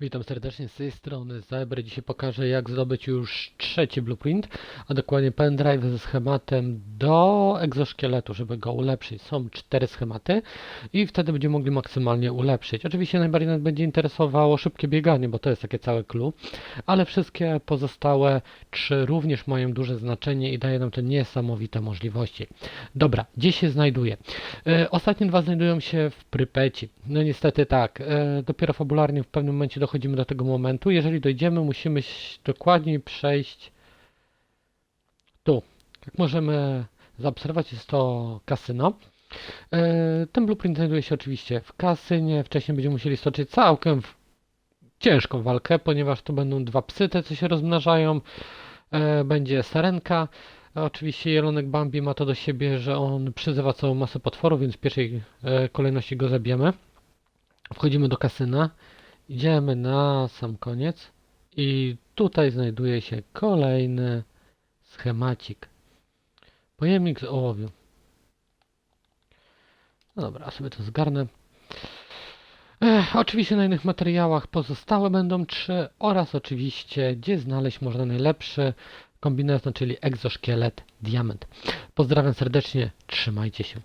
Witam serdecznie z tej strony Zebry. Dzisiaj pokażę jak zdobyć już trzeci blueprint, a dokładnie pendrive ze schematem do egzoszkieletu, żeby go ulepszyć. Są cztery schematy i wtedy będziemy mogli maksymalnie ulepszyć. Oczywiście najbardziej nas będzie interesowało szybkie bieganie, bo to jest takie całe clue, ale wszystkie pozostałe trzy również mają duże znaczenie i daje nam to niesamowite możliwości. Dobra, gdzie się znajduje? E, Ostatnie dwa znajdują się w Prypeci. No niestety tak, e, dopiero fabularnie w pewnym momencie dochodzimy do tego momentu. Jeżeli dojdziemy, musimy dokładniej przejść tu. Jak możemy zaobserwować, jest to kasyno. E, Ten blueprint znajduje się oczywiście w kasynie. Wcześniej będziemy musieli stoczyć całkiem ciężką walkę, ponieważ tu będą dwa psy, te co się rozmnażają. E, Będzie sarenka. A Oczywiście jelonek Bambi ma to do siebie, że on przyzywa całą masę potworów, więc w pierwszej e, kolejności go zabijemy. Wchodzimy do kasyna, idziemy na sam koniec i tutaj znajduje się kolejny schemacik. Pojemnik z ołowiu. No dobra, sobie to zgarnę. Ech, oczywiście na innych materiałach pozostałe będą trzy oraz oczywiście gdzie znaleźć można najlepszy kombinezon, czyli egzoszkielet diament. Pozdrawiam serdecznie, trzymajcie się.